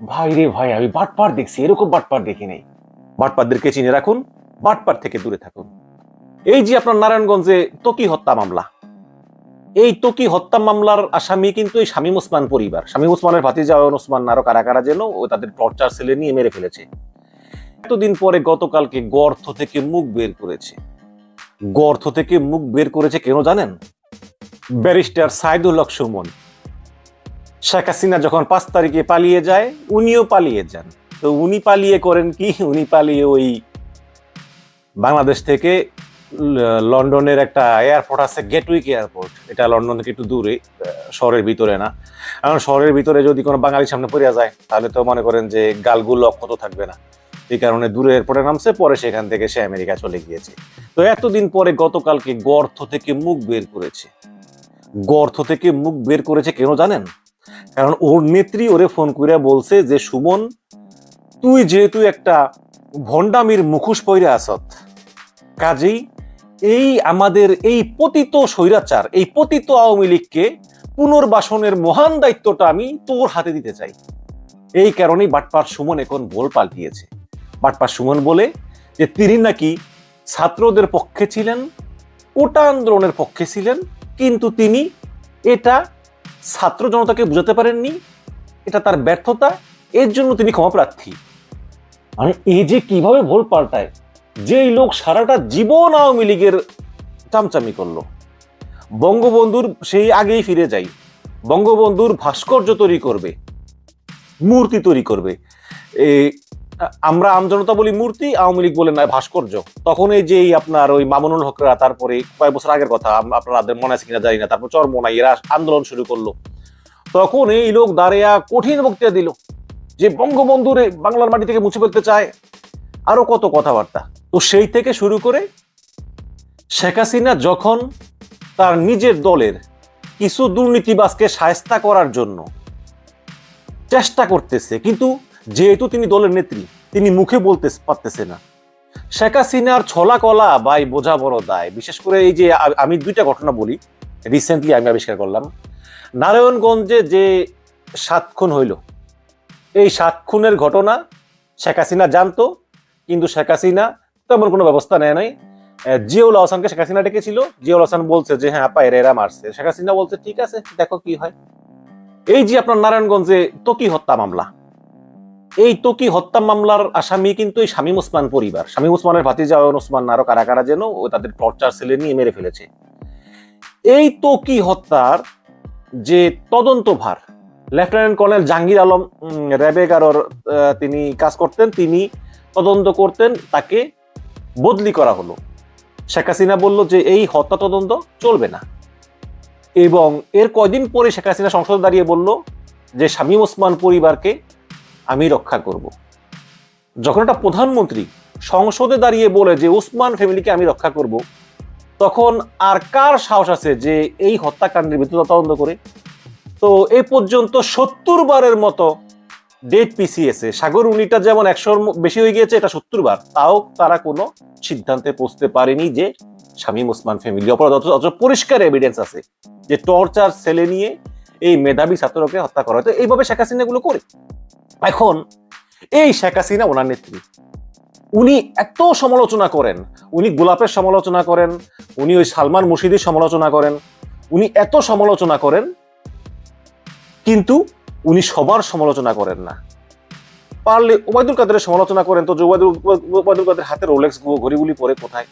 ভাই রে ভাই, আমি বাটপার দেখছি, এরকম বাটপার দেখি নাই। বাটপারদেরকে চিনে রাখুন, বাটপার থেকে দূরে থাকুন। এই যে আপনার নারায়ণগঞ্জে তকি হত্যা মামলা। এই তকি হত্যা মামলার আসামি কিন্তু এই শামীম ওসমান পরিবার। শামীম ওসমানের ভাতিজা ওসমান আরও কারা কারা যেন ও তাদের টর্চার সেলে নিয়ে মেরে ফেলেছে। এতদিন পরে গতকালকে গর্ত থেকে মুখ বের করেছে। গর্ত থেকে মুখ বের করেছে কেন জানেন? ব্যারিস্টার সাইদুল হক সুমন। শেখ হাসিনা যখন পাঁচ তারিখে পালিয়ে যায়, উনিও পালিয়ে যান। তো উনি পালিয়ে করেন কি? উনি পালিয়ে ওই বাংলাদেশ থেকে লন্ডনের একটা এয়ারপোর্ট আছে, গেটউইক এয়ারপোর্ট। এটা লন্ডন থেকে একটু দূরে, শহরের ভিতরে না। কারণ শহরের ভিতরে যদি কোনো বাঙালির সামনে পড়িয়া যায়, তাহলে তো মনে করেন যে গালগুলো অক্ষত থাকবে না। এই কারণে দূরে এয়ারপোর্টে নামছে, পরে সেখান থেকে সে আমেরিকা চলে গিয়েছে। তো এতদিন পরে গতকালকে গর্ত থেকে মুখ বের করেছে। গর্ত থেকে মুখ বের করেছে কেন জানেন? কারণ ওর নেত্রী ওরে ফোন করে বলছে যে, সুমন, তুই যেহেতু একটা ভণ্ডামির মুখোশ পইরে আসত কাজেই এই আমাদের এই পতিত স্বৈরাচার, এই পতিত আওয়ামী লীগকে পুনর্বাসনের মহান দায়িত্বটা আমি তোর হাতে দিতে চাই। এই কারণেই বাটপার সুমন এখন বল পাল্টিয়েছে। বাটপার সুমন বলে যে, তিনি নাকি ছাত্রদের পক্ষে ছিলেন, কোটা আন্দোলনের পক্ষে ছিলেন, কিন্তু তিনি এটা ছাত্র জনতাকে বুঝাতে পারেননি, এটা তার ব্যর্থতা, এর জন্য তিনি ক্ষমাপ্রার্থী মানে এই যে কীভাবে ভোল পাল্টায়, যেই লোক সারাটা জীবন আওয়ামী লীগের চামচামি করল। বঙ্গবন্ধুর সেই আগেই ফিরে যাই, বঙ্গবন্ধুর ভাস্কর্য তৈরি করবে, মূর্তি তৈরি করবে। আমরা আমজনতা বলি মূর্তি, আওয়ামী লীগ বলে নয়, ভাস্কর্য। তখন এই যে আপনার ওই মামুনুল হকরা, তারপরে কয়েক বছর আগের কথা আপনাদের মনে আছে কিনা জানি না, তারপর চরমোনা এরা আন্দোলন শুরু করল। তখন এই লোক দাঁড়িয়া কঠিন বক্তৃতা দিল যে বঙ্গবন্ধুরে বাংলার মাটি থেকে মুছে ফেলতে চায়। আরও কত কথাবার্তা। তো সেই থেকে শুরু করে শেখ হাসিনা যখন তার নিজের দলের কিছু দুর্নীতিবাজকে সায়স্তা করার জন্য চেষ্টা করতেছে, কিন্তু যেহেতু তিনি দলের নেত্রী তিনি মুখে বলতে পারতেছে না। শেখ হাসিনার ছলা কলা বাই বোঝা বড় দায়। বিশেষ করে এই যে আমি দুইটা ঘটনা বলি। রিসেন্টলি আমি আবিষ্কার করলাম। নারায়ণগঞ্জে যে সাত খুন হইল, এই সাত খুনের ঘটনা শেখ হাসিনা জানতো, কিন্তু শেখ হাসিনা তেমন কোনো ব্যবস্থা নেয় নাই। জিয়াউল হাসানকে শেখ হাসিনা ডেকেছিল। জিয়াউল হাসান বলছে যে হ্যাঁ আপা, এরা এরা মারছে। শেখ হাসিনা বলছে, ঠিক আছে, দেখো কি হয়। এই যে আপনার নারায়ণগঞ্জে তো কি হত্যা মামলা এই তকি হত্যা মামলার আসামি কিন্তু এই শামীম ওসমান পরিবার। শামীম ওসমানের ভাতিজা ওসমান আরও কারা কারা যেন ও তাদের টর্চার সেলে নিয়ে মেরে ফেলেছে। এই তকি হত্যার যে তদন্ত ভার। Lieutenant colonel Jahangir Alam um, র্যাবে তিনি কাজ করতেন তিনি তদন্ত করতেন তাকে বদলি করা হলো। শেখ হাসিনা বলল যে এই হত্যা তদন্ত চলবে না। এবং এর কয়দিন পরে শেখ হাসিনা সংসদে দাঁড়িয়ে বলল যে শামীম ওসমান পরিবারকে রক্ষা করব। যখন একটা প্রধানমন্ত্রী সংসদে দাঁড়িয়ে বলে যে ওসমান ফ্যামিলিকে আমি রক্ষা করব, তখন আর কার সাহস আছে যে এই হত্যাকাণ্ডের ভিত্তিতে তদন্ত করে? তো এ পর্যন্ত সত্তর বারের মতো ডেট পিছিয়েছে সাগর উনিটা যেমন একশোর বেশি হয়ে গিয়েছে, এটা সত্তর বার, তাও তারা কোনো সিদ্ধান্তে পৌঁছতে পারেনি যে শামীম ওসমান ফ্যামিলি অপরাধ, অথচ পরিষ্কার এভিডেন্স আছে যে টর্চার সেলে নিয়ে এই মেধাবী ছাত্রকে হত্যা করা হয়তো এইভাবে শেখ হাসিনা এগুলো করে। এখন এই শেখ হাসিনা ওনার নেত্রী। উনি এত সমালোচনা করেন, উনি গোলাপের সমালোচনা করেন, উনি ওই সালমান মুর্শিদের সমালোচনা করেন, উনি এত সমালোচনা করেন, কিন্তু উনি সবার সমালোচনা করেন না। পারলে ওবায়দুল কাদের সমালোচনা করেন তো ওবায়দুল কাদের হাতে রোলেক্স ঘড়িগুলি পরে কোথায়?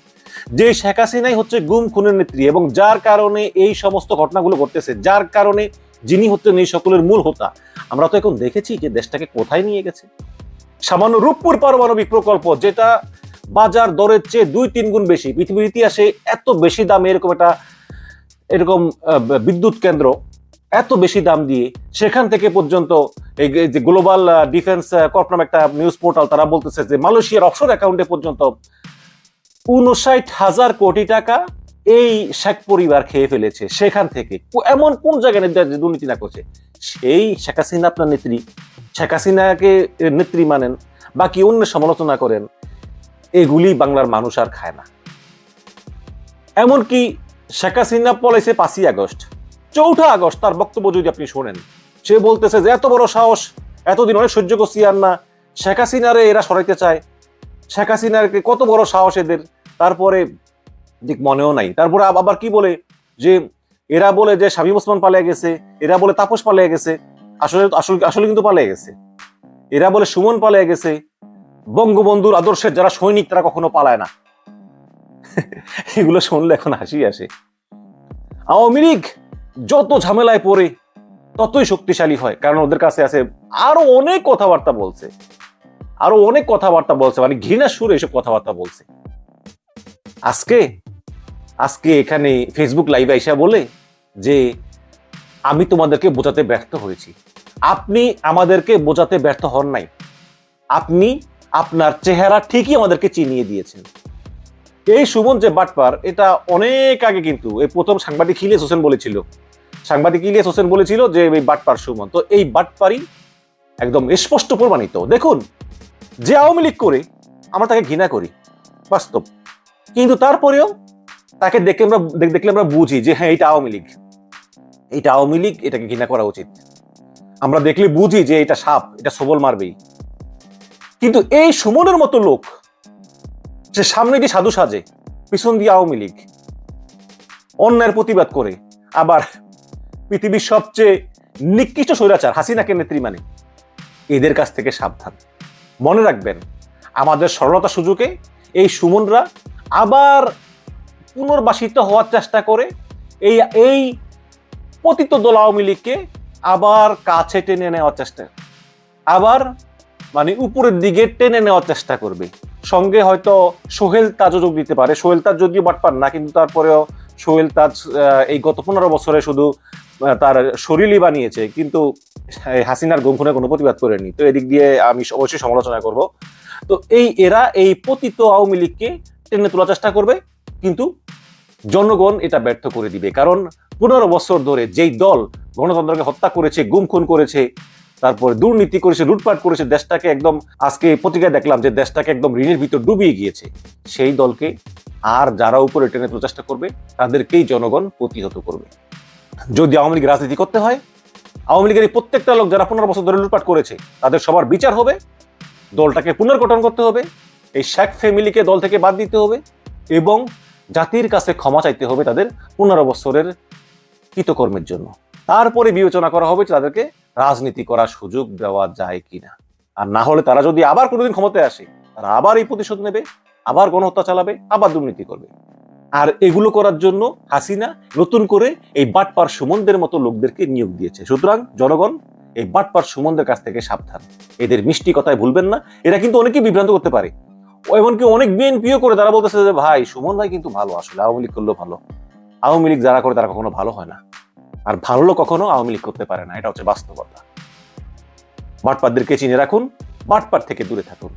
যে শেখ হাসিনাই হচ্ছে গুম, খুনের নেত্রী এবং যার কারণে এই সমস্ত ঘটনাগুলো ঘটতেছে, যার কারণে যিনি হচ্ছেন এই সকলের মূল হোতা। আমরা তো এখন দেখেছি যে দেশটাকে কোথায় নিয়ে গেছে। সামান্য রূপপুর পারমাণবিক প্রকল্প, যেটা বাজার দরের চেয়ে দুই তিন গুণ বেশি। পৃথিবীর ইতিহাসে এত বেশি দামে এরকম একটা, এরকম বিদ্যুৎ কেন্দ্র, এত বেশি দাম দিয়ে সেখান থেকে পর্যন্ত এই যে গ্লোবাল ডিফেন্স কর্প নামে একটা নিউজ পোর্টাল তারা বলতেছে যে মালয়েশিয়ার অফশোর অ্যাকাউন্টে পর্যন্ত উনষাট হাজার কোটি টাকা এই শেখ পরিবার খেয়ে ফেলেছে সেখান থেকে। এমন কোন জায়গায় দুর্নীতি না করছে? সেই শেখ হাসিনা আপনার নেত্রী। শেখ হাসিনাকে নেত্রী মানেন, বাকি অন্য সমালোচনা করেন। এগুলি বাংলার মানুষ আর খায় না। এমনকি শেখ হাসিনা পলাইছে পাঁচই আগস্ট। চৌঠা আগস্ট, তার বক্তব্য যদি আপনি শোনেন, সে বলতেছে যে, এত বড় সাহস, এতদিন অনেক সহ্য করছি আর না। শেখ হাসিনারে এরা সরাইতে চায়। শেখ হাসিনারকে কত বড় সাহস এদের। তারপরে দিক মনেও নাই। তারপরে আব- আবার কি বলে? যে এরা বলে যে শামীম ওসমান পালিয়ে গেছে, এরা বলে তাপস পালিয়ে গেছে, আসলে আসলে আসলে কিন্তু পালিয়ে গেছে। এরা বলে সুমন পালিয়ে গেছে, বঙ্গবন্ধুর আদর্শের যারা সৈনিক তারা কখনো পালায় না। এগুলো শুনলে এখন হাসি আসে। আওয়ামী লীগ যত ঝামেলায় পড়ে, ততই শক্তিশালী হয়, কারণ ওদের কাছে আছে আরও অনেক কথাবার্তা বলছে। আরও অনেক কথাবার্তা বলছে মানে ঘৃণার সুরে এসব কথাবার্তা বলছে। আজকে আজকে এখানে ফেসবুক লাইভে আইসা বলে যে, আমি তোমাদেরকে বোঝাতে ব্যর্থ হয়েছি। আপনি আমাদেরকে বোঝাতে ব্যর্থ হন নাই। আপনি আপনার চেহারা ঠিকই আমাদেরকে চিনিয়ে দিয়েছেন। এই সুমন যে বাটপার, এটা অনেক আগে কিন্তু, এই প্রথম সাংবাদিক ইলিয়াস হোসেন বলেছিল। সাংবাদিক ইলিয়াস হোসেন বলেছিল যে, এই বাটপার সুমন। তো এই বাটপারই একদম স্পষ্ট প্রমাণিত। দেখুন, যে আওয়ামী লীগ করে আমরা তাকে ঘৃণা করি, বাস্তব। কিন্তু তারপরেও তাকে দেখে আমরা দেখলে আমরা বুঝি যে হ্যাঁ এটা আওয়ামী লীগ। এইটা আওয়ামী লীগ, এটাকে ঘৃণা করা উচিত। আমরা দেখলে বুঝি যে এটা সাপ, এটা সবল মারবেই। কিন্তু এই সুমনের মতো লোক, সে সামনে দিয়ে সাধু সাজে, পিছন দিয়ে আওয়ামী লীগ। অন্যায়ের প্রতিবাদ করে। আবার পৃথিবীর সবচেয়ে নিকৃষ্ট স্বৈরাচার, হাসিনাকে নেত্রী মানে এদের কাছ থেকে সাবধান। মনে রাখবেন, আমাদের সরলতা সুযোগে এই সুমনরা আবার পুনর্বাসিত হওয়ার চেষ্টা করে, এই এই পতিত দল আওয়ামী লীগকে আবার কাছে টেনে নেওয়ার চেষ্টা, আবার মানে উপরের দিকে টেনে নেওয়ার চেষ্টা করবে। সঙ্গে হয়তো সোহেল তাজও যোগ দিতে পারে। সোহেল তাজ যদিও বাটপার না, কিন্তু তারপরেও সোহেল তাজ এই গত পনেরো বছরে শুধু তার শরীরই বানিয়েছে, কিন্তু হাসিনার গুমখুনে কোনো প্রতিবাদ করেনি। তো এদিক দিয়ে আমি অবশ্যই সমালোচনা করব। তো এই এরা এই পতিত আওয়ামী লীগকে টেনে তোলার চেষ্টা করবে। কিন্তু জনগণ এটা ব্যর্থ করে দিবে। কারণ পনেরো বছর ধরে যেই দল গণতন্ত্রকে হত্যা করেছে, গুম খুন করেছে, তারপরে দুর্নীতি করেছে, লুটপাট করেছে, দেশটাকে একদম আজকে পত্রিকায় দেখলাম যে দেশটাকে একদম ঋণের ভিতর ডুবিয়ে গিয়েছে, সেই দলকে আর যারা উপরে টেনে প্রচেষ্টা করবে, তাদেরকেই জনগণ প্রতিহত করবে। যদি আওয়ামী লীগ রাজনীতি করতে হয়, আওয়ামী লীগের প্রত্যেকটা লোক যারা পনেরো বছর ধরে লুটপাট করেছে, তাদের সবার বিচার হবে, দলটাকে পুনর্গঠন করতে হবে, এই শেখ ফ্যামিলিকে দল থেকে বাদ দিতে হবে এবং জাতির কাছে ক্ষমা চাইতে হবে তাদের পনেরো বছরের কৃতকর্মের জন্য। তারপরে বিবেচনা করা হবে তাদেরকে রাজনীতি করার সুযোগ দেওয়া যায় কিনা। আর না হলে তারা যদি আবার কোনোদিন ক্ষমতায় আসে, তারা আবার এই প্রতিশোধ নেবে, আবার গণহত্যা চালাবে, আবার দুর্নীতি করবে। আর এগুলো করার জন্য হাসিনা নতুন করে এই বাটপার সুমনদের মতো লোকদেরকে নিয়োগ দিয়েছে। সুতরাং জনগণ, এই বাটপার সুমনদের কাছ থেকে সাবধান। এদের মিষ্টি কথায় ভুলবেন না। এরা কিন্তু অনেকেই বিভ্রান্ত করতে পারে। এমনকি অনেক বিএনপিও করে, তারা বলতেছে যে, ভাই, সুমন ভাই কিন্তু ভালো, আসলে আওয়ামী লীগ করলেও ভালো। আওয়ামী লীগ যারা করে, তারা কখনো ভালো হয় না। আর ভালো কখনো আওয়ামী লীগ করতে পারে না, এটা হচ্ছে বাস্তবতা। বাটপারদেরকে চিনে রাখুন বাটপার থেকে দূরে থাকুন।